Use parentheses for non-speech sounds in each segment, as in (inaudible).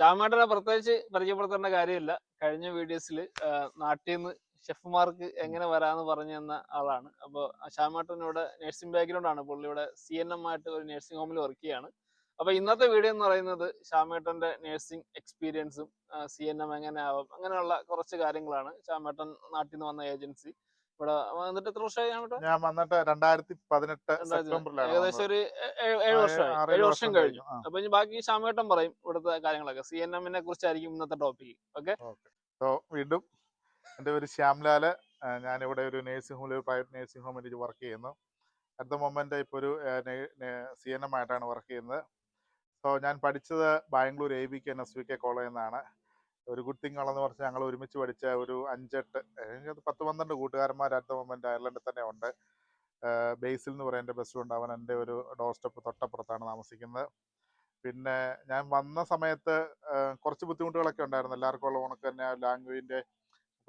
ശ്യാമേട്ടനെ പ്രത്യേകിച്ച് പരിചയപ്പെടുത്തേണ്ട കാര്യമില്ല. കഴിഞ്ഞ വീഡിയോസിൽ നാട്ടിൽ നിന്ന് ഷെഫുമാർക്ക് എങ്ങനെ വരാന്ന് പറഞ്ഞു തന്ന ആളാണ്. അപ്പോൾ ശ്യാമേട്ടൻ ഇവിടെ നഴ്സിംഗ് ബാക്ക്ഗ്രൗണ്ട് ആണ് പുള്ളി ഇവിടെ സി എൻ എം ആയിട്ട് ഒരു നഴ്സിംഗ് ഹോമിൽ വർക്ക് ചെയ്യാണ്. അപ്പോൾ ഇന്നത്തെ വീഡിയോ എന്ന് പറയുന്നത് ശ്യാമേട്ടന്റെ നഴ്സിംഗ് എക്സ്പീരിയൻസും സി എൻ എം എങ്ങനെ ആവാം അങ്ങനെയുള്ള കുറച്ച് കാര്യങ്ങളാണ് ശ്യാമേട്ടൻ നാട്ടിൽ നിന്ന് വന്ന ഏജൻസി. ഇവിടെ വന്നിട്ട് എത്ര വർഷമായി ഞാൻ വന്നിട്ട് രണ്ടായിരത്തി പതിനെട്ട് സെപ്റ്റംബറിലാണ് ഏകദേശം ഒരു ഏഴ് വർഷമായി. ഏഴ് വർഷം കഴിഞ്ഞു. അപ്പൊ ഇനി ബാക്കി ശ്യാമേട്ടൻ പറയും ഇവിടുത്തെ കാര്യങ്ങളൊക്കെ. സി എൻ എമ്മിനെ കുറിച്ചായിരിക്കും ഇന്നത്തെ ടോപ്പിക് ഓക്കെ വീണ്ടും എന്റെ പേര് ശ്യാംലാൽ. ഞാൻ ഞാനിവിടെ ഒരു നേഴ്സിംഗ് ഹോമിൽ ഒരു പ്രൈവറ്റ് നേഴ്സിംഗ് ഹോമിൽ വർക്ക് ചെയ്യുന്നു. അറ്റ് ദ മൊമെന്റ് ഇപ്പോൾ ഒരു സി എൻ എം ആയിട്ടാണ് വർക്ക് ചെയ്യുന്നത്. സോ ഞാൻ പഠിച്ചത് Bangalore A B K N S V K കോളേജിൽ നിന്നാണ് ഒരു ഗുഡ് തിങ് ആണെന്ന് ഞങ്ങൾ ഒരുമിച്ച് പഠിച്ച ഒരു അഞ്ചെട്ട് പത്ത് പന്ത്രണ്ട് കൂട്ടുകാരന്മാർ ദ മൊമെന്റ് അയർലൻഡിൽ തന്നെ ഉണ്ട്. ബേസിൽ എന്ന് പറയുന്ന എന്റെ ബെസ്റ്റ് ഫ്രണ്ട് അവൻ എന്റെ ഒരു ഡോർ സ്റ്റെപ്പ് തൊട്ടപ്പുറത്താണ് താമസിക്കുന്നത്. പിന്നെ ഞാൻ വന്ന സമയത്ത് കുറച്ച് ബുദ്ധിമുട്ടുകളൊക്കെ ഉണ്ടായിരുന്നു. എല്ലാവർക്കും ഉള്ള ഉണക്ക് തന്നെ ലാംഗ്വേജിന്റെ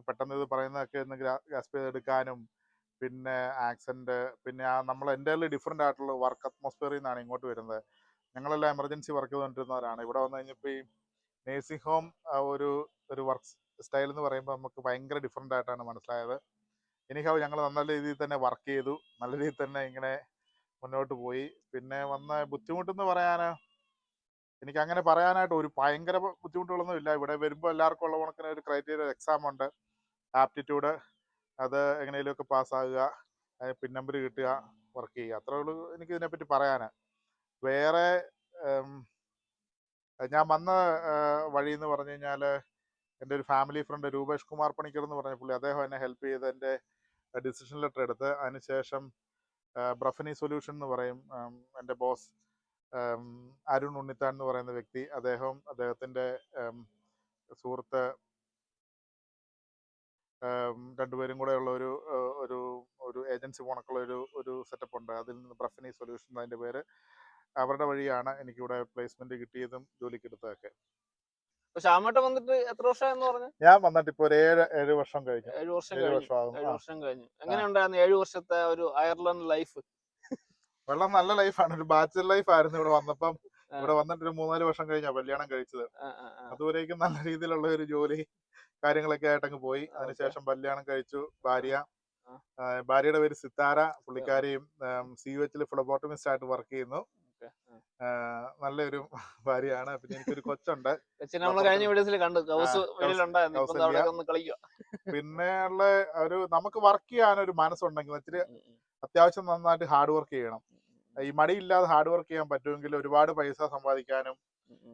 പെട്ടെന്ന് ഇത് പറയുന്നതൊക്കെ ഒന്ന് ഗ്രാസ്പ് ചെയ്തെടുക്കാനും പിന്നെ ആക്സെന്റ് പിന്നെ ആ നമ്മൾ എന്റെ ഡിഫറെന്റ് ആയിട്ടുള്ള വർക്ക് അറ്റ്മോസ്ഫിയറിൽ നിന്നാണ് ഇങ്ങോട്ട് വരുന്നത്. ഞങ്ങളെല്ലാം എമർജൻസി വർക്ക് ചെയ്തുകൊണ്ടിരുന്നവരാണ്. ഇവിടെ വന്നു കഴിഞ്ഞപ്പോൾ ഈ നേഴ്സിംഗ് ഹോം ഒരു ഒരു വർക്ക് സ്റ്റൈൽ എന്ന് പറയുമ്പോൾ നമുക്ക് ഭയങ്കര ഡിഫറെന്റ് ആയിട്ടാണ് മനസ്സിലായത്. എനിക്കാവ് ഞങ്ങൾ നല്ല രീതിയിൽ തന്നെ വർക്ക് ചെയ്തു. നല്ല രീതിയിൽ തന്നെ ഇങ്ങനെ മുന്നോട്ട് പോയി. പിന്നെ വന്ന ബുദ്ധിമുട്ടെന്ന് പറയാൻ എനിക്ക് അങ്ങനെ പറയാനായിട്ട് ഒരു ഭയങ്കര ബുദ്ധിമുട്ടുകളൊന്നും ഇല്ല. ഇവിടെ വരുമ്പോൾ എല്ലാവർക്കും ഉള്ള കണക്കിന് ഒരു ക്രൈറ്റീരിയ എക്സാം ഉണ്ട്. ആപ്റ്റിറ്റ്യൂഡ് അത് എങ്ങനെയെങ്കിലുമൊക്കെ പാസ്സാകുക പിൻ നമ്പർ കിട്ടുക വർക്ക് ചെയ്യുക. അത്രേ ഉള്ളൂ എനിക്ക് ഇതിനെപ്പറ്റി പറയാൻ വേറെ ഞാൻ വന്ന വഴി എന്ന് പറഞ്ഞു കഴിഞ്ഞാൽ എന്റെ ഒരു ഫാമിലി ഫ്രണ്ട് രൂപേഷ് കുമാർ പണിക്കർ എന്ന് പറഞ്ഞ പുള്ളി അദ്ദേഹം എന്നെ ഹെൽപ്പ് ചെയ്ത് എന്റെ ഡിസിഷൻ ലെറ്റർ എടുത്ത് അതിനുശേഷം ബ്രഫനി സൊല്യൂഷൻ എന്ന് പറയും. എന്റെ ബോസ് അരുൺ ഉണ്ണിത്താൻ എന്ന് പറയുന്ന വ്യക്തി. അദ്ദേഹം അദ്ദേഹത്തിന്റെ സുഹൃത്ത് രണ്ടുപേരും കൂടെ ഉള്ള ഒരു ഒരു ഒരു ഏജൻസി പോണക്കുള്ള ഒരു ഒരു സെറ്റപ്പ് ഉണ്ട്. അതിൽ നിന്ന് ബ്രഫനി സൊല്യൂഷൻ അതിന്റെ പേര്. അവരുടെ വഴിയാണ് എനിക്കിവിടെ പ്ലേസ്മെന്റ് കിട്ടിയതും ജോലിക്ക് എടുത്തതൊക്കെ അപ്പൊ ശ്യാമേട്ടൻ വന്നിട്ട് എത്ര വർഷമായെന്ന് പറഞ്ഞു? ഞാൻ വന്നിട്ട് ഇപ്പൊ ഒരു ഏഴ് ഏഴ് വർഷം കഴിഞ്ഞു. ഏഴ് വർഷം കഴിഞ്ഞു. ഏഴ് വർഷം കഴിഞ്ഞു. എങ്ങനെ ഉണ്ടായിരുന്നു ഏഴ് വർഷത്തെ ഒരു അയർലൻഡ് ലൈഫ്? വെള്ളം നല്ല ലൈഫാണ്. ഒരു ബാച്ചലർ ലൈഫ് ആയിരുന്നു ഇവിടെ വന്നപ്പം. ഇവിടെ വന്നിട്ട് ഒരു മൂന്നാൽ വർഷം കഴിഞ്ഞാ കല്യാണം കഴിച്ചത്. അതുവരേക്കും നല്ല രീതിയിലുള്ള ഒരു ജോലി കാര്യങ്ങളൊക്കെ ആയിട്ട് അങ്ങ് പോയി അതിനുശേഷം കല്യാണം കഴിച്ചു. ഭാര്യ. ഭാര്യയുടെ പേര് സിത്താര. പുള്ളിക്കാരിയും സി യു എച്ചിൽ ഫ്ലബോട്ടമിസ്റ്റ് ആയിട്ട് വർക്ക് ചെയ്യുന്നു. നല്ലൊരു ഭാര്യയാണ്. പിന്നെ എനിക്കൊരു കൊച്ചുണ്ട്. (laughs) കഴിഞ്ഞ വീഡിയോസിൽ കണ്ടു. പിന്നെ ഉള്ള ഒരു നമുക്ക് വർക്ക് ചെയ്യാൻ ഒരു മനസ്സുണ്ടെങ്കിൽ ഒത്തിരി അത്യാവശ്യം നന്നായിട്ട് ഹാർഡ് വർക്ക് ചെയ്യണം. ഈ മടിയില്ലാതെ ഹാർഡ് വർക്ക് ചെയ്യാൻ പറ്റുമെങ്കിൽ ഒരുപാട് പൈസ സമ്പാദിക്കാനും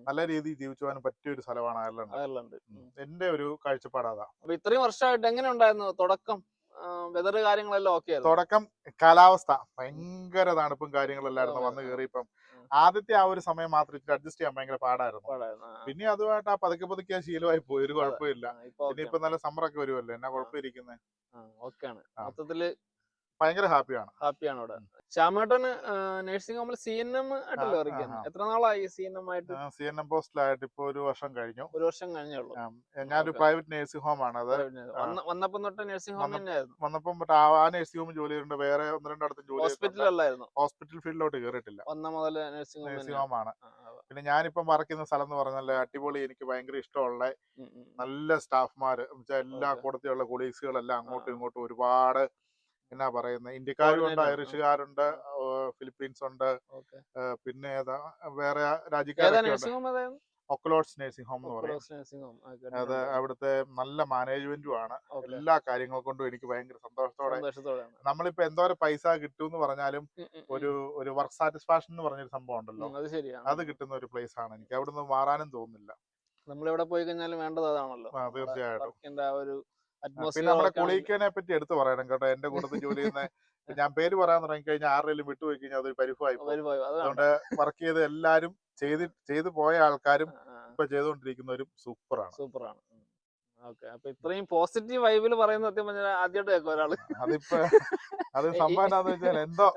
നല്ല രീതിയിൽ ജീവിച്ചു പോകാനും പറ്റിയ ഒരു സ്ഥലമാണ് അയർലൻഡ്. അയർലൻഡ്. എന്റെ ഒരു കാഴ്ചപ്പാട് അതാ. ഇത്രയും വർഷമായിട്ട് എങ്ങനെ ഉണ്ടായിരുന്നു തുടക്കം? വെതർ കാര്യങ്ങളെല്ലാം ഓക്കെ തുടക്കം കാലാവസ്ഥ ഭയങ്കര തണുപ്പും കാര്യങ്ങളെല്ലായിരുന്നു വന്ന് കയറി കയറിയപ്പം ആദ്യത്തെ ആ ഒരു സമയം മാത്രം ഇച്ചിരി അഡ്ജസ്റ്റ് ചെയ്യാൻ ഭയങ്കര പാടായിരുന്നു. പിന്നെ അതുമായിട്ട് ആ പതുക്കെ പതുക്കെ ആ ശീലമായി പോയി ഒരു കുഴപ്പമില്ല. പിന്നെ ഇപ്പൊ നല്ല സമ്മറൊക്കെ വരുമല്ലോ എന്നാ കുഴപ്പമിരിക്കുന്നത്. മൊത്തത്തിൽ ഭയങ്കര ഹാപ്പിയാണ്. ഹാപ്പിയാണ് അവിടെ. ശ്യാമേട്ടൻ നഴ്സിംഗ് ഹോമിൽ സി എൻ എം ആയിട്ടല്ലേ. എത്ര നാളായി സി എൻ എം ആയിട്ട്? സി എൻ എം പോസ്റ്റിലായിട്ട് ഇപ്പൊ ഒരു വർഷം കഴിഞ്ഞു. ഒരു വർഷം കഴിഞ്ഞേ ഉള്ളൂ ഉം, ഞാനൊരു പ്രൈവറ്റ് നേഴ്സിംഗ് ഹോം ആണ്. അത് വന്ന- വന്നപ്പം തൊട്ട് നഴ്സിംഗ് ഹോം തന്നെയായിരുന്നു. വന്നപ്പം ആ നഴ്സിംഗ് ഹോം ജോലി ചെയ്യുന്നുണ്ട് വേറെ ഒന്ന് രണ്ടിടത്തും ജോലി ഹോസ്പിറ്റലല്ലായിരുന്നു ഹോസ്പിറ്റൽ ഫീൽഡിലോട്ട് കയറിയിട്ടില്ല വന്ന മുതൽ നഴ്സിംഗ് നേഴ്സിംഗ് ഹോം ആണ്. പിന്നെ ഞാനിപ്പം വർക്ക് ചെയ്യുന്ന സ്ഥലം എന്ന് പറഞ്ഞാൽ അടിപൊളി എനിക്ക് ഭയങ്കര ഇഷ്ടമുള്ള നല്ല സ്റ്റാഫ്മാര് എല്ലാ കൂടത്തിലുള്ള കൂട്ടത്തിലുള്ള കൊളീഗ്സുകളെല്ലാം അങ്ങോട്ടും. ഇങ്ങോട്ടും ഒരുപാട് എന്നാ പറയുന്നത് ഇന്ത്യക്കാരുണ്ട് ഐറിഷുകാരുണ്ട് ഫിലിപ്പീൻസ് ഉണ്ട് പിന്നെ ഏതാ? വേറെ ഏതാ രാജ്യക്കാരൊക്കെ നഴ്സിംഗ് ഹോം എന്ന് പറയും. അത് അവിടുത്തെ നല്ല മാനേജ്മെന്റും ആണ്. എല്ലാ കാര്യങ്ങൾ കൊണ്ടും എനിക്ക് ഭയങ്കര സന്തോഷത്തോടെ നമ്മളിപ്പോ എന്തോരം പൈസ കിട്ടും എന്ന് പറഞ്ഞാലും. ഒരു ഒരു വർക്ക് സാറ്റിസ്ഫാക്ഷൻ എന്ന് പറഞ്ഞൊരു സംഭവം ഉണ്ടല്ലോ. അത് കിട്ടുന്ന ഒരു പ്ലേസ് ആണ് എനിക്ക്. അവിടുന്ന് മാറാനും തോന്നുന്നില്ല. നമ്മൾ എവിടെ പോയി കഴിഞ്ഞാലും വേണ്ടത് അതാണല്ലോ. എന്താ തീർച്ചയായിട്ടും. പിന്നെ നമ്മുടെ ഒക്കെ പറ്റി എടുത്തു പറയണം കേട്ടോ. എന്റെ കൂട്ടത്തിൽ ജോലി ചെയ്യുന്ന ഞാൻ പേര് പറയാൻ തുടങ്ങി കഴിഞ്ഞാൽ ആരുടെയും വിട്ടുപോയി കഴിഞ്ഞാൽ അതൊരു പരിഭവമായി. അതുകൊണ്ട് വർക്ക് ചെയ്ത് എല്ലാരും ചെയ്ത് ചെയ്തു പോയ ആൾക്കാരും ഇപ്പൊ ചെയ്തുകൊണ്ടിരിക്കുന്നവരും സൂപ്പറാണ്. സൂപ്പറാണ്. ഓക്കെ. അപ്പൊ ഇത്രയും പോസിറ്റീവ് വൈബിൽ പറയുന്ന സത്യം പറഞ്ഞാൽ ആദ്യമായിട്ട് കേൾക്കും ഒരാൾ. അതിപ്പോ (laughs) അത് സംഭവം എന്താന്ന് വെച്ചാൽ എന്തോ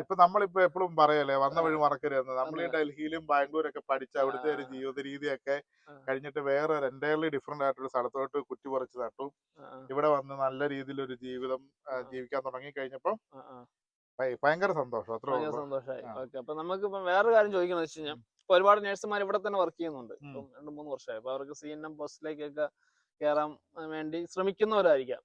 ഇപ്പൊ നമ്മളിപ്പോ എപ്പോഴും പറയല്ലേ വന്ന വഴി മറക്കരുതെന്ന് നമ്മൾ ഈ. ഡൽഹിയിലും ബാംഗ്ലൂരൊക്കെ പഠിച്ച അവിടുത്തെ ഒരു. ജീവിത രീതിയൊക്കെ. കഴിഞ്ഞിട്ട് വേറെ ഒരു എന്റയർലി ഡിഫറെന്റ് ആയിട്ടൊരു സ്ഥലത്തോട്ട് കുറ്റി പറിച്ചു നട്ടു. ഇവിടെ വന്ന് നല്ല രീതിയിൽ ഒരു ജീവിതം. ജീവിക്കാൻ തുടങ്ങി കഴിഞ്ഞപ്പോ ഭയങ്കര സന്തോഷം അത്ര സന്തോഷമായി ഓക്കെ അപ്പൊ നമുക്ക് ഇപ്പൊ വേറെ കാര്യം ചോദിക്കണമെന്ന് വെച്ച് കഴിഞ്ഞാൽ ഇപ്പൊ ഒരുപാട് നഴ്സുമാർ ഇവിടെ തന്നെ വർക്ക് ചെയ്യുന്നുണ്ട്. രണ്ടു ഇപ്പം രണ്ട് മൂന്ന് വർഷമായി. അപ്പൊ അവർക്ക് സി എൻ എം പോസ്റ്റിലേക്കൊക്കെ കയറാൻ വേണ്ടി ശ്രമിക്കുന്നവരായിരിക്കാം.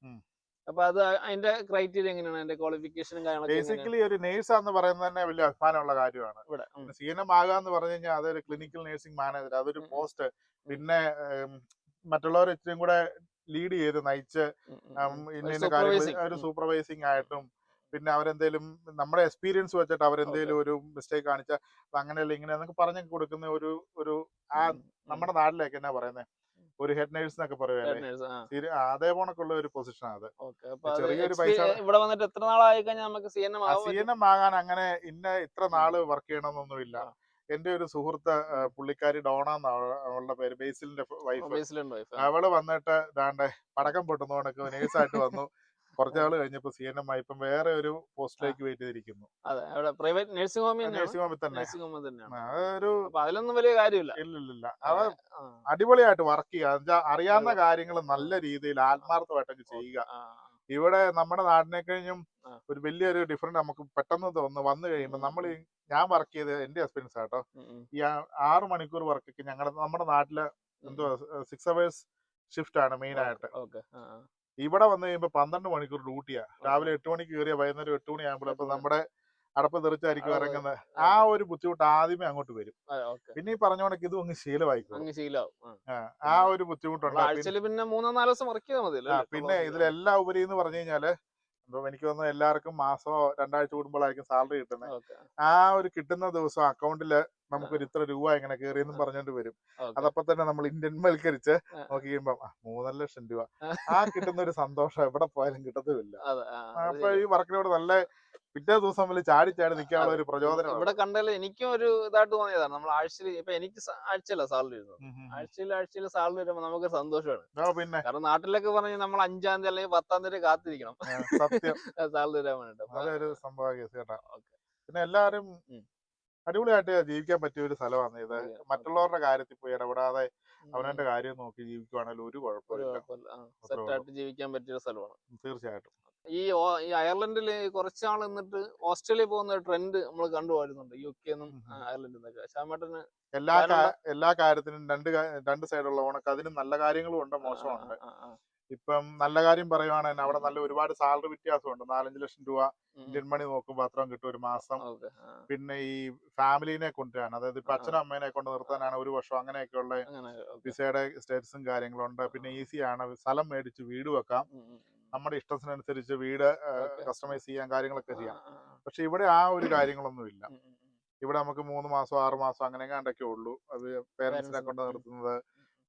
അപ്പൊ അത് അതിന്റെ ക്രൈറ്റീരിയ എങ്ങനെയാണ്? അതിന്റെ ക്വാളിഫിക്കേഷനും കാര്യങ്ങളൊക്കെ ബേസിക്കലി ഒരു നേഴ്സ് എന്ന് പറയുന്നത് തന്നെ വലിയ അഭിമാനമുള്ള കാര്യമാണ്. ഇവിടെ. സി എൻ എം ആകാന്ന് പറഞ്ഞു കഴിഞ്ഞാൽ അതൊരു ക്ലിനിക്കൽ നേഴ്സിംഗ് മാനേജർ അതൊരു പോസ്റ്റ് പിന്നെ മറ്റുള്ളവർ ഇച്ചിരി കൂടെ ലീഡ് ചെയ്ത് നയിച്ച്. ഇന്ന കാര്യങ്ങൾ ഒരു സൂപ്പർവൈസിങ് ആയിട്ടും പിന്നെ അവരെന്തേലും നമ്മുടെ എക്സ്പീരിയൻസ് വെച്ചിട്ട് അവരെന്തേലും ഒരു മിസ്റ്റേക്ക് കാണിച്ചാൽ അങ്ങനെയല്ല ഇങ്ങനെ എന്നൊക്കെ പറഞ്ഞു കൊടുക്കുന്ന ഒരു ഒരു ആ. നമ്മുടെ നാട്ടിലേക്ക് എന്നാ പറയുന്നത് ഒരു ഹെഡ് നേഴ്സ് എന്നൊക്കെ പറയുമല്ലേ അതേ. പോണക്കുള്ള ഒരു പൊസിഷൻ അത് ചെറിയൊരു പൈസ- ഇവിടെ വന്നിട്ട് എത്ര നാളായി കഴിഞ്ഞാൽ നമുക്ക് സി എൻ എം ആകാൻ അങ്ങനെ ഇന്ന ഇത്ര നാൾ വർക്ക് ചെയ്യണമെന്നൊന്നുമില്ല. ഇല്ല എന്റെ ഒരു സുഹൃത്ത് പുള്ളിക്കാരി ഡോണ അവളുടെ പേര് ബേസിലിന്റെ വൈഫ്. അവൾ വന്നിട്ട് ദാണ്ടെ പടക്കം പൊട്ടുന്നോണക്ക് നേഴ്സായിട്ട് വന്നു. കുറച്ചാൾ കഴിഞ്ഞപ്പോ സി എൻ എം ആയി. ഇപ്പം വേറെ ഒരു പോസ്റ്റിലേക്ക് വെയിറ്റ് ചെയ്തിരിക്കുന്നു അതെ. അവിടെ പ്രൈവറ്റ് നഴ്സിംഗ് ഹോമിൽ തന്നെയാണ്? നഴ്സിംഗ് ഹോമിൽ തന്നെ. നഴ്സിംഗ് ഹോമിൽ തന്നെയാണ്? അതൊരു അതിലൊന്നും വലിയ കാര്യമില്ല. ഇല്ലില്ല ആ. അടിപൊളിയായിട്ട് വർക്ക് ചെയ്യുക. അറിയാവുന്ന അതെ. കാര്യങ്ങൾ നല്ല രീതിയിൽ ആത്മാർത്ഥമായിട്ടൊക്കെ ചെയ്യുക. ഇവിടെ നമ്മുടെ നാടിനെ കഴിഞ്ഞും. ഒരു വലിയൊരു ഡിഫറന്റ് നമുക്ക് പെട്ടെന്ന് തോന്നുന്നു വന്നു കഴിയുമ്പോൾ നമ്മൾ ഞാൻ വർക്ക് ചെയ്ത് എന്റെ എക്സ്പീരിയൻസ് ആട്ടോ. ഈ ആറ് മണിക്കൂർ വർക്കൊക്കെ ഞങ്ങളുടെ നമ്മുടെ നാട്ടിൽ എന്തുവാ സിക്സ് അവേഴ്സ് ഷിഫ്റ്റ് ആണ് മെയിൻ ആയിട്ട്. ഇവിടെ വന്നു കഴിയുമ്പോൾ പന്ത്രണ്ട് മണിക്കൂർ ഡ്യൂട്ടിയാ. രാവിലെ എട്ട് മണിക്ക് കയറിയ വൈകുന്നേരം എട്ട് മണി ആകുമ്പോൾ അപ്പൊ നമ്മുടെ അടപ്പ് തെറിച്ചായിരിക്കും. ഇറങ്ങുന്നത് ആ ഒരു ബുദ്ധിമുട്ട് ആദ്യമേ അങ്ങോട്ട് വരും. പിന്നെ ഈ പറഞ്ഞ കണക്ക് ഇതും അങ്ങ് ശീലമായിക്കോളും. അങ്ങ് ശീലാവും ആ. ഒരു ബുദ്ധിമുട്ടുണ്ട്. പിന്നെ- മൂന്നോ നാലോ ദിവസം വർക്ക് ചെയ്താൽ മതി പിന്നെ ഇതിലെല്ലാം ഉപരി എന്ന് പറഞ്ഞു കഴിഞ്ഞാൽ ഇപ്പം എനിക്ക് തോന്നുന്നു എല്ലാവർക്കും മാസമോ രണ്ടാഴ്ച കൂടുമ്പോഴായിരിക്കും സാലറി കിട്ടുന്നത് ആ ഒരു കിട്ടുന്ന ദിവസം അക്കൗണ്ടിൽ നമുക്കൊരു ഇത്ര രൂപ ഇങ്ങനെ കയറിയെന്നും പറഞ്ഞുകൊണ്ട് പറഞ്ഞോണ്ട് വരും. അതപ്പോ തന്നെ നമ്മൾ ഇന്ത്യൻ വൽക്കരിച്ച്. നോക്കി കഴിയുമ്പോ മൂന്നര ലക്ഷം രൂപ. ആ. കിട്ടുന്ന ഒരു സന്തോഷം എവിടെ പോയാലും കിട്ടത്തുമില്ല. അപ്പൊ ഈ വർക്കിനോട് നല്ല പിറ്റേ ദിവസം മുതൽ ചാടി ചാടി നിൽക്കാനുള്ള ഒരു പ്രചോദനം ഇവിടെ കണ്ടാലും എനിക്കും ഒരു ഇതായിട്ട് തോന്നിയതാണ്. നമ്മൾ ആഴ്ചയിൽ ഇപ്പൊ എനിക്ക് ആഴ്ചയില്ല ആഴ്ചയില സാലറി വരുന്നത്. ആഴ്ചയിൽ ആഴ്ചയിൽ സാലറി വരുമ്പോൾ നമുക്ക് സന്തോഷമാണ്. പിന്നെ? കാരണം നാട്ടിലൊക്കെ പറഞ്ഞ് നമ്മൾ അഞ്ചാം തീയതി അല്ലെങ്കിൽ പത്താം തീയതി കാത്തിരിക്കണം. സത്യം. (laughs) സാലറി വരാൻ വേണ്ടിട്ട് സംഭവ കേസ് പിന്നെ എല്ലാരും. അടിപൊളിയായിട്ട് ജീവിക്കാൻ പറ്റിയ ഒരു സ്ഥലമാണ്. ഇത്. മറ്റുള്ളവരുടെ കാര്യത്തിൽ പോയി ഇടപെടാതെ അവനവന്റെ കാര്യം നോക്കി ജീവിക്കുവാണെങ്കിൽ ഒരു കുഴപ്പമില്ല. ജീവിക്കാൻ പറ്റിയ ഒരു സ്ഥലമാണ്. തീർച്ചയായിട്ടും. ഈ അയർലൻഡിൽ കുറച്ച് നാൾ നിന്നിട്ട് ഓസ്ട്രേലിയ പോകുന്ന ട്രെൻഡ് നമ്മൾ കണ്ടുപോയിരുന്നുണ്ട് യു കെ ഉം. അയർലൻഡിൽ നിന്നൊക്കെ. ശ്യാമേട്ടന് എല്ലാ എല്ലാ കാര്യത്തിനും രണ്ട് രണ്ട് സൈഡുള്ള ഉണക്ക് അതിനും നല്ല കാര്യങ്ങളും ഉണ്ട് മോശമുണ്ട്. ഇപ്പം നല്ല കാര്യം പറയുവാണെങ്കിൽ അവിടെ നല്ല ഒരുപാട് സാലറി വ്യത്യാസമുണ്ട്. നാലഞ്ച് ലക്ഷം രൂപ ഇന്ത്യൻ മണി നോക്കുമ്പോൾ അത്രയും കിട്ടും ഒരു മാസം. പിന്നെ ഈ ഫാമിലിനെ കൊണ്ടുവരാൻ അതായത് ഇപ്പൊ. അച്ഛനും അമ്മേനെ കൊണ്ട് നിർത്താനാണ് ഒരു വർഷം അങ്ങനെയൊക്കെയുള്ള. വിസയുടെ സ്റ്റേറ്റസും കാര്യങ്ങളുണ്ട്. പിന്നെ ഈസിയാണ് ആണ് സ്ഥലം മേടിച്ച് വീട് വെക്കാം. നമ്മുടെ ഇഷ്ടത്തിനനുസരിച്ച് വീട് കസ്റ്റമൈസ് ചെയ്യാൻ കാര്യങ്ങളൊക്കെ ചെയ്യാം. പക്ഷെ ഇവിടെ ആ ഒരു കാര്യങ്ങളൊന്നും ഇല്ല. ഉം, ഉം, ഉം. ഇവിടെ നമുക്ക് മൂന്ന് മാസം ആറ് മാസം അങ്ങനെ കണ്ടൊക്കെ ഉള്ളൂ. അത് പേരൻസിനെ കൊണ്ട് നിർത്തുന്നത്.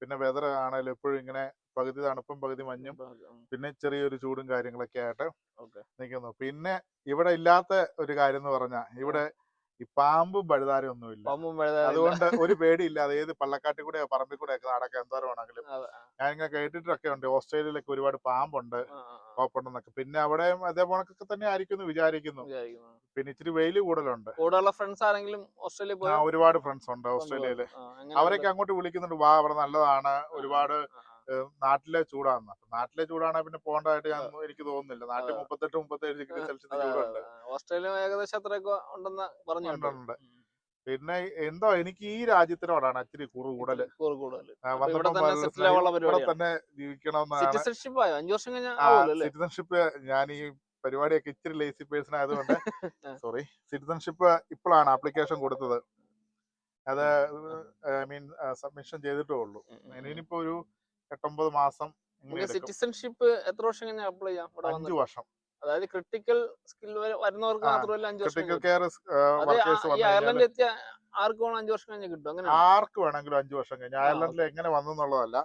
പിന്നെ വെതർ ആണെങ്കിലും എപ്പോഴും ഇങ്ങനെ പകുതി തണുപ്പും പകുതി മഞ്ഞും. പിന്നെ ചെറിയൊരു ചൂടും കാര്യങ്ങളൊക്കെ ആയിട്ട്. നിൽക്കുന്നു പിന്നെ ഇവിടെ ഇല്ലാത്ത ഒരു കാര്യം എന്ന് പറഞ്ഞാൽ ഇവിടെ ഈ പാമ്പും പഴുതാരും ഒന്നുമില്ല പാമ്പും പഴുതാതില്ല. അതുകൊണ്ട് ഒരു പേടിയില്ലാതെ ഏത് പള്ളക്കാട്ടിൽ കൂടെ പറമ്പിൽ കൂടെ ഒക്കെ നടക്കാൻ എന്തോരം വേണമെങ്കിലും ഞാൻ ഇങ്ങനെ കേട്ടിട്ടൊക്കെ ഉണ്ട്. ഓസ്ട്രേലിയയിലൊക്കെ ഒരുപാട് പാമ്പുണ്ട്. ഓപ്പൺ എന്നൊക്കെ. കോപ്പുണ്ടെന്നൊക്കെ പിന്നെ അവിടെ അതേപോണക്കൊക്കെ തന്നെ ആയിരിക്കും എന്ന് വിചാരിക്കുന്നു. പിന്നെ ഇച്ചിരി വെയിൽ കൂടുതലുണ്ട്. കൂടെയുള്ള ഫ്രണ്ട്സ് ആരെങ്കിലും ഓസ്ട്രേലിയ പോയ? ഒരുപാട് ഫ്രണ്ട്സ് ഉണ്ട് ഓസ്ട്രേലിയയിൽ. അവരൊക്കെ അങ്ങോട്ട് വിളിക്കുന്നുണ്ട്. വാ അവിടെ നല്ലതാണ്. ഒരുപാട് നാട്ടിലെ ചൂടാണ് നാട്ടിലെ ചൂടാണ് പിന്നെ പോകേണ്ടതായിട്ട് ഞാൻ എനിക്ക് തോന്നുന്നില്ല. നാട്ടിൽ. മുപ്പത്തെട്ട് മുപ്പത്തേഴ് ഡിഗ്രി സെൽഷ്യസ് ചൂടുണ്ട്. ഓസ്ട്രേലിയ ഏകദേശം അത്രയൊക്കെ ഉണ്ടെന്ന് പറഞ്ഞു ഉണ്ട്, കേട്ടു. ഉണ്ട്. ഉം. പിന്നെ എന്തോ എനിക്ക് ഈ രാജ്യത്തിനോടാണ് അച്ചിരി കുറു കൂടൽ ഇവിടെ തന്നെ ജീവിക്കണമെന്നാണ്. സിറ്റിസൺഷിപ്പ് ഞാൻ ഈ പരിപാടിയൊക്കെ ഇച്ചിരി ലേസി പേഴ്സൺ ആയതുകൊണ്ട് (laughs) സോറി സിറ്റിസൺഷിപ്പ് ഇപ്പോഴാണ് ആപ്ലിക്കേഷൻ കൊടുത്തത്. അത് ഐ മീൻ സബ്മിഷൻ ചെയ്തിട്ടേ ഉള്ളൂ. ഇനിയിപ്പോ ഒരു എട്ടൊമ്പത് മാസം സിറ്റിസൺഷിപ്പ് എത്ര വർഷം കഴിഞ്ഞാൽ അപ്ലൈ ചെയ്യാം? ഇവിടെ അഞ്ചു വർഷം. അതായത് ക്രിട്ടിക്കൽ സ്കിൽ വരുന്നവർക്ക് മാത്രമല്ല അഞ്ചു വർഷം കെയർ ഈ അയർലൻഡിൽ എത്തിയ ആർക്ക് വേണം അഞ്ചു വർഷം കഴിഞ്ഞ് കിട്ടും? അങ്ങനെ ആർക്ക് വേണമെങ്കിലും അഞ്ചു വർഷം കഴിഞ്ഞ്. അയർലൻഡിൽ എങ്ങനെ വന്നു എന്നുള്ളതല്ല.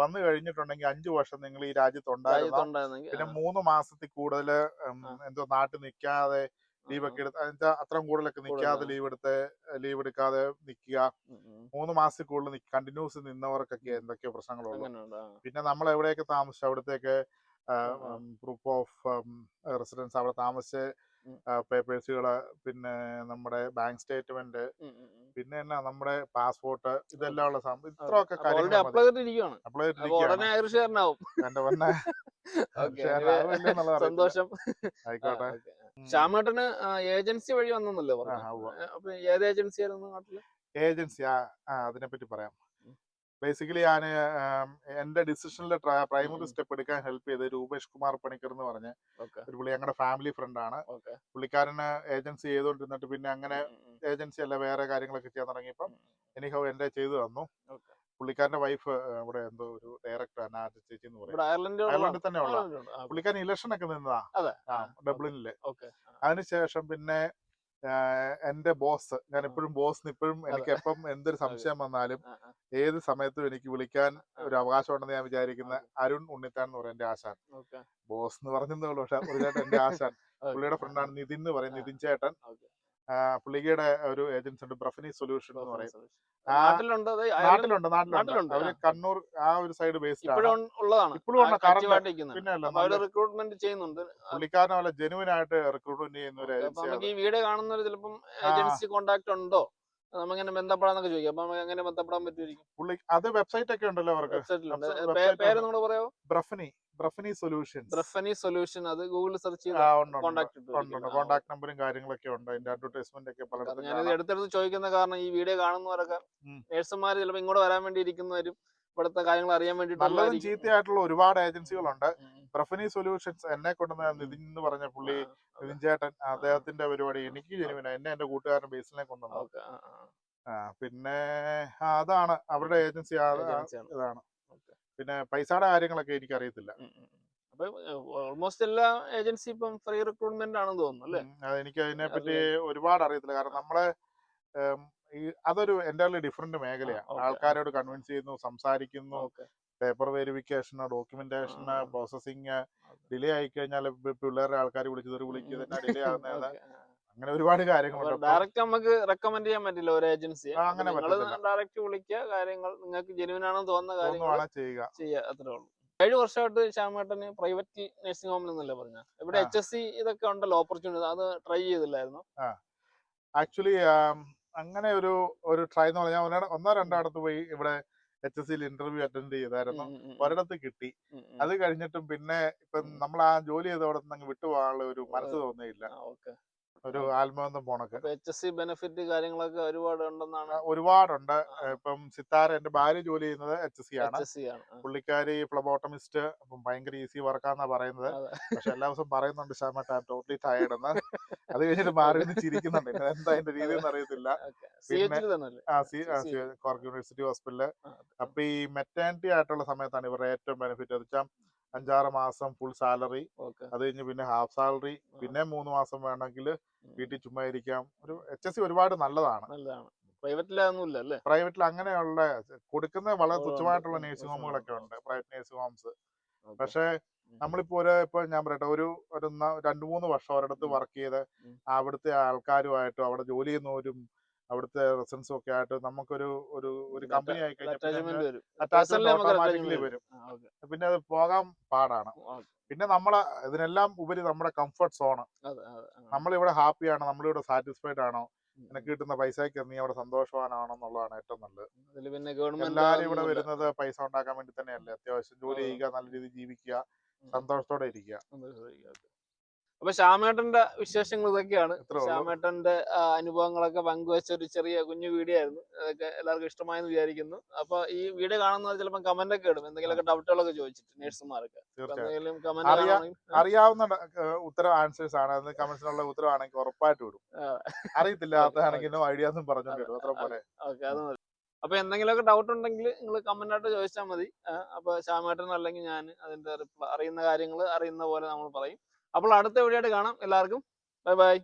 വന്നു കഴിഞ്ഞിട്ടുണ്ടെങ്കിൽ അഞ്ചു വർഷം നിങ്ങൾ ഈ രാജ്യത്ത് ഉണ്ടായിരുന്നു? പിന്നെ മൂന്ന് മാസത്തിൽ കൂടുതൽ. എന്തോ നാട്ടിൽ നിൽക്കാതെ ലീവ് ഒക്കെ എടുത്ത് അതിന്റെ അത്രയും കൂടുതലൊക്കെ നിൽക്കാതെ ലീവ് എടുത്ത് ലീവ് എടുക്കാതെ നിൽക്കുക മൂന്ന് മാസത്തിൽ കൂടുതൽ കണ്ടിന്യൂസ് നിന്നവർക്കൊക്കെ എന്തൊക്കെയോ പ്രശ്നങ്ങളുള്ളു. പിന്നെ നമ്മൾ എവിടെയൊക്കെ താമസിച്ചു അവിടത്തേക്ക് പ്രൂഫ് ഓഫ് റെസിഡൻസ് അവിടെ താമസിച്ച്. പേപ്പേഴ്സുകൾ പിന്നെ നമ്മുടെ ബാങ്ക് സ്റ്റേറ്റ്മെന്റ്. പിന്നെ എന്നാ നമ്മുടെ പാസ്പോർട്ട് ഇതെല്ലാം ഉള്ള സംഭവം ഇത്രയൊക്കെ കാര്യങ്ങൾ അപ്ലൈ ചെയ്തിരിക്കുകയാണ് എന്റെ പൊന്നെ. (laughs) (laughs) (laughs) സന്തോഷം. ആയിക്കോട്ടെ. ശ്യാമേട്ടന് ഏജൻസി വഴി വന്നല്ലോ അപ്പൊ ഏത് ഏജൻസി ആയിരുന്നു നാട്ടിൽ? ഏജൻസി ആ പറ്റി അതിനെപ്പറ്റി പറയാം. ബേസിക്കലി ഞാൻ എന്റെ ഡിസിഷനിൽ പ്രൈമറി സ്റ്റെപ്പ് എടുക്കാൻ ഹെൽപ്പ് ചെയ്ത് രൂപേഷ് കുമാർ പണിക്കർ എന്ന് പറഞ്ഞ ഒരു പുള്ളി ഞങ്ങളുടെ ഫാമിലി ഫ്രണ്ട് ആണ്. പുള്ളിക്കാരന് ഏജൻസി ചെയ്തുകൊണ്ടിരുന്നിട്ട് പിന്നെ അങ്ങനെ ഏജൻസി അല്ല വേറെ കാര്യങ്ങളൊക്കെ ചെയ്യാൻ തുടങ്ങിയപ്പം എനിക്ക് എന്റെ ചെയ്തു തന്നു. പുള്ളിക്കാരന്റെ വൈഫ് ഇവിടെ എന്തോ ഒരു ഡയറക്ടർ അനാഥ ചേച്ചി എന്ന് പറയും. അയർലൻഡ് അയർലൻഡിൽ തന്നെ ഉള്ള പുള്ളിക്കാരൻ ഇലക്ഷൻ ഒക്കെ നിന്നതാ. ഡബ്ലിനിൽ. അതിനുശേഷം പിന്നെ എന്റെ ബോസ് ഞാൻ എപ്പോഴും ബോസ് ഇപ്പോഴും എനിക്ക് എപ്പം എന്തൊരു സംശയം വന്നാലും ഏത് സമയത്തും എനിക്ക് വിളിക്കാൻ ഒരു അവകാശം ഉണ്ടെന്ന് ഞാൻ വിചാരിക്കുന്ന അരുൺ ഉണ്ണിത്താൻ എന്ന് പറയും എന്റെ ആശാൻ. ബോസ് എന്ന് പറഞ്ഞതേ ഉള്ളൂ പക്ഷെ എന്റെ ആശാൻ. (laughs) പുള്ളിയുടെ ഫ്രണ്ടാണ് നിതിൻ എന്ന് പറയും നിതിൻ ചേട്ടൻ. പുള്ളിയുടെ ഒരു ഏജൻസി ഉണ്ട് ബ്രഫനി സൊല്യൂഷൻ എന്ന് പറയുന്നത് നാട്ടിലുണ്ട് നാട്ടിലുണ്ട് നാട്ടിലുണ്ട്. അവർ കണ്ണൂർ ആ ഒരു സൈഡ് ബേസ്ഡ് ആണ്. ഇപ്പോഴും. പിന്നെ റിക്രൂട്ട്മെന്റ് ചെയ്യുന്നുണ്ട്. പുള്ളിക്കാരനെ പോലെ ജെനുവിൻ ആയിട്ട് റിക്രൂട്ട്മെന്റ് ചെയ്യുന്ന ഒരു ഏജൻസി ഈ വീഡിയോ കാണുന്നവര് ചിലപ്പം ഏജൻസി കോണ്ടാക്ട് ഉണ്ടോ? നമുക്കെങ്ങനെ ബന്ധപ്പെടാന്നൊക്കെ ചോദിക്കാം അപ്പൊ നമുക്ക് എങ്ങനെ ബന്ധപ്പെടാൻ പറ്റുമായിരിക്കും പുള്ളി അത് വെബ്സൈറ്റ് ഒക്കെ ഉണ്ടല്ലോ അവർക്ക് വെബ്സൈറ്റിലുണ്ട് പേ- പേര്. നമ്മൾ പറയാമോ ബ്രഫനി ബ്രഫനി സൊല്യൂഷൻസ് ബ്രഫനി സൊല്യൂഷൻ അത് ഗൂഗിളിൽ സെർച്ച് ചെയ്ത്. കോണ്ടാക്ട്. കോൺടാക്ട് നമ്പറും കാര്യങ്ങളൊക്കെ ഉണ്ട് അതിന്റെ അഡ്വർടൈസ്മെന്റ് ഒക്കെ പലയിടത്തും ഞാനിത് കാണാം. എടുത്തെടുത്ത് ചോദിക്കുന്ന കാരണം ഈ വീഡിയോ കാണുന്നവരൊക്കെ ഉം. നേഴ്സുമാർ ചിലപ്പോൾ ഇങ്ങോട്ട് വരാൻ വേണ്ടി ഇരിക്കുന്നവരും ഇവിടുത്തെ കാര്യങ്ങൾ അറിയാൻ നല്ലതും വേണ്ടിയിട്ടുള്ളതായിരിക്കും. ചീത്തയായിട്ടുള്ള ഒരുപാട് ഏജൻസികളുണ്ട് ഉം, ഉം. ബ്രഫനി സൊല്യൂഷൻസ് എന്നെ കൊണ്ടുവന്ന. നിതിൻ എന്ന് പറഞ്ഞ പുള്ളി നിതിൻ ചേട്ടൻ അദ്ദേഹത്തിന്റെ പരിപാടി എനിക്ക് ജനുവിന എന്നെ എന്റെ കൂട്ടുകാരൻ ബേസിലെ കൊണ്ടുവന്നു. പിന്നെ അതാണ് അവരുടെ ഏജൻസി. ഇതാണ്. പിന്നെ പൈസയുടെ കാര്യങ്ങളൊക്കെ എനിക്ക് അറിയത്തില്ല ഓൾമോസ്റ്റ് എല്ലാ ഏജൻസി ഇപ്പം ഫ്രീ റിക്രൂട്ട്മെന്റ് ആണെന്ന് തോന്നുന്നു അല്ലേ? എനിക്ക് അതിനെ പറ്റി ഒരുപാട് അറിയത്തില്ല. കാരണം നമ്മളെ ഈ അതൊരു എന്റെ ഡിഫറെന്റ് മേഖലയാണ് ആൾക്കാരോട് കൺവിൻസ് ചെയ്യുന്നു സംസാരിക്കുന്നു. Paper verification documentation processing processing delay ആയി കഴിഞ്ഞാൽ പിള്ളേരുടെ ആൾക്കാർ വിളിച്ചത് വിളിക്കുക തന്നെ ഡിലേ ആകുന്നത് അങ്ങനെ ഒരുപാട് കാര്യങ്ങളുണ്ട്. ഡയറക്റ്റ് നമുക്ക് റെക്കമെൻഡ് ചെയ്യാൻ പറ്റില്ല ഒരു ഏജൻസി അങ്ങനെ ഡയറക്റ്റ് വിളിക്കുക കാര്യങ്ങൾ നിങ്ങൾക്ക് ജെനുവിൻ ആണെന്ന് തോന്നുന്ന കാര്യങ്ങൾ ചെയ്യുക. ചെയ്യുക അത്രേ ഉള്ളൂ. ഏഴ് വർഷമായിട്ട് ശ്യാമേട്ടന് പ്രൈവറ്റ് നഴ്സിംഗ് ഹോമിൽ നിന്നല്ലേ പറഞ്ഞ? ഇവിടെ. എച്ച് എസ് സി ഇതൊക്കെ ഉണ്ടല്ലോ ഓപ്പർച്യൂണിറ്റി അത് ട്രൈ ചെയ്തില്ലായിരുന്നു? ആക്ച്വലി അങ്ങനെ ഒരു ഒരു ട്രൈ എന്ന് പറഞ്ഞാൽ ഒന്നോ- രണ്ടോ ഇടത്ത് പോയി ഇവിടെ എച്ച് എസ് സിയിൽ ഇന്റർവ്യൂ അറ്റൻഡ് ചെയ്തായിരുന്നു. ഒരിടത്ത് കിട്ടി. അത് കഴിഞ്ഞിട്ടും പിന്നെ ഇപ്പം. നമ്മൾ ആ ജോലി ചെയ്തവിടെ നിന്ന് അങ്ങ് വിട്ടുപോകാനുള്ള ഒരു മനസ്സ് തോന്നിയില്ല. ഒരു ആത്മബന്ധം പോണക്ക്. എച്ച് എസ് സി ബെനിഫിറ്റ് കാര്യങ്ങളൊക്കെ ഒരുപാട് ഉണ്ടെന്നാണ് ഒരുപാടുണ്ട്. ഇപ്പം സിത്താര എന്റെ ഭാര്യ ജോലി ചെയ്യുന്നത് എച്ച് എസ് സി ആണ്. പുള്ളിക്കാരി ഫ്ലബോട്ടമിസ്റ്റ് അപ്പം ഭയങ്കര ഈസി വർക്കാന്നാ പറയുന്നത്. പക്ഷെ എല്ലാ ദിവസവും പറയുന്നുണ്ട് ശ്യാമ ടാം ടോട്ടലി ടയർഡ് എന്ന്. അത് കഴിഞ്ഞിട്ട് മാറി ചിരിക്കുന്നുണ്ട്. എന്താ അതിന്റെ രീതി എന്ന് അറിയത്തില്ല. കോർക്ക് യൂണിവേഴ്സിറ്റി ഹോസ്പിറ്റലിൽ. അപ്പൊ ഈ മെറ്റേണിറ്റി ആയിട്ടുള്ള സമയത്താണ് ഇവരുടെ ഏറ്റവും ബെനിഫിറ്റ് എന്ന് വെച്ചാൽ അഞ്ചാറ് മാസം ഫുൾ സാലറി അത് കഴിഞ്ഞ് പിന്നെ ഹാഫ് സാലറി പിന്നെ മൂന്ന് മാസം വേണമെങ്കിൽ വീട്ടിൽ ചുമ്മാ ഇരിക്കാം. ഒരു എച്ച് എസ് സി ഒരുപാട് നല്ലതാണ്. അല്ലേ? പ്രൈവറ്റിൽ അങ്ങനെയുള്ള കൊടുക്കുന്ന വളരെ തുച്ഛമായിട്ടുള്ള. നേഴ്സിംഗ് ഹോമുകളൊക്കെ ഉണ്ട് പ്രൈവറ്റ് നേഴ്സിംഗ് ഹോംസ്. പക്ഷേ നമ്മളിപ്പോ ഒരു ഇപ്പൊ ഞാൻ പറയട്ടെ ഒരു ഒരു രണ്ടു മൂന്ന് വർഷം ഒരിടത്ത്. വർക്ക് ചെയ്ത് അവിടുത്തെ ആൾക്കാരുമായിട്ടും അവിടെ ജോലി ചെയ്യുന്നവരും അവിടുത്തെ റെസൻസും ഒക്കെ ആയിട്ട് നമുക്കൊരു ഒരു ഒരു കമ്പനി ആയി കഴിഞ്ഞാൽ വരും. പിന്നെ അത് പോകാൻ പാടാണ്. പിന്നെ നമ്മളെ ഇതിനെല്ലാം ഉപരി നമ്മുടെ കംഫർട്ട് ആ. നമ്മളിവിടെ ഹാപ്പിയാണോ നമ്മളിവിടെ സാറ്റിസ്ഫൈഡ് ആണോ? എനിക്ക് നിനക്ക് കിട്ടുന്ന പൈസയ്ക്ക് നീ അവിടെ സന്തോഷവാനാണോ എന്നുള്ളതാണ് ഏറ്റവും നല്ലത്. അതിൽ പിന്നെ ഗവൺമെന്റ് എല്ലാരും ഇവിടെ വരുന്നത് പൈസ ഉണ്ടാക്കാൻ വേണ്ടി തന്നെയല്ലേ? അത്യാവശ്യം ജോലി. ചെയ്യുക നല്ല രീതിയിൽ ജീവിക്കുക സന്തോഷത്തോടെ ഇരിക്കുക. അപ്പൊ ശ്യാമേട്ടന്റെ വിശേഷങ്ങൾ ഇതൊക്കെയാണ്. ശ്യാമേട്ടന്റെ അനുഭവങ്ങളൊക്കെ പങ്കുവച്ച ഒരു ചെറിയ കുഞ്ഞു വീഡിയോ ആയിരുന്നു. അതൊക്കെ എല്ലാവർക്കും ഇഷ്ടമായെന്ന് വിചാരിക്കുന്നു. അപ്പൊ ഈ വീഡിയോ കാണുന്നവർ ചിലപ്പോൾ കമന്റ് ഒക്കെ ഇടും. എന്തെങ്കിലുമൊക്കെ ഡൗട്ടുകളൊക്കെ ചോദിച്ചിട്ട് നേഴ്സുമാരൊക്കെ. എന്തെങ്കിലും കമന്റ് അറിയാ- അറിയാവുന്ന ഉത്തര ആൻസേഴ്സ് ആണ്. കമന്റ്സിനുള്ള ഉത്തരവാണെങ്കിൽ ഉറപ്പായിട്ട് വിടും അറിയത്തില്ല പറഞ്ഞു ഐഡിയ എന്നും പറഞ്ഞോണ്ട് വിടും അത്ര പോലെ. ഓക്കെ അത് മതി. അപ്പൊ എന്തെങ്കിലുമൊക്കെ ഡൗട്ട് ഉണ്ടെങ്കിൽ നിങ്ങൾ കമന്റ് ആയിട്ട് ചോദിച്ചാൽ മതി. അപ്പൊ ശ്യാമേട്ടൻ അല്ലെങ്കിൽ ഞാൻ അതിന്റെ അറിയുന്ന കാര്യങ്ങൾ അറിയുന്ന പോലെ നമ്മൾ പറയും. അപ്പോൾ അടുത്ത വീഡിയോ ആയിട്ട് കാണാം. എല്ലാവർക്കും ബൈ ബൈ.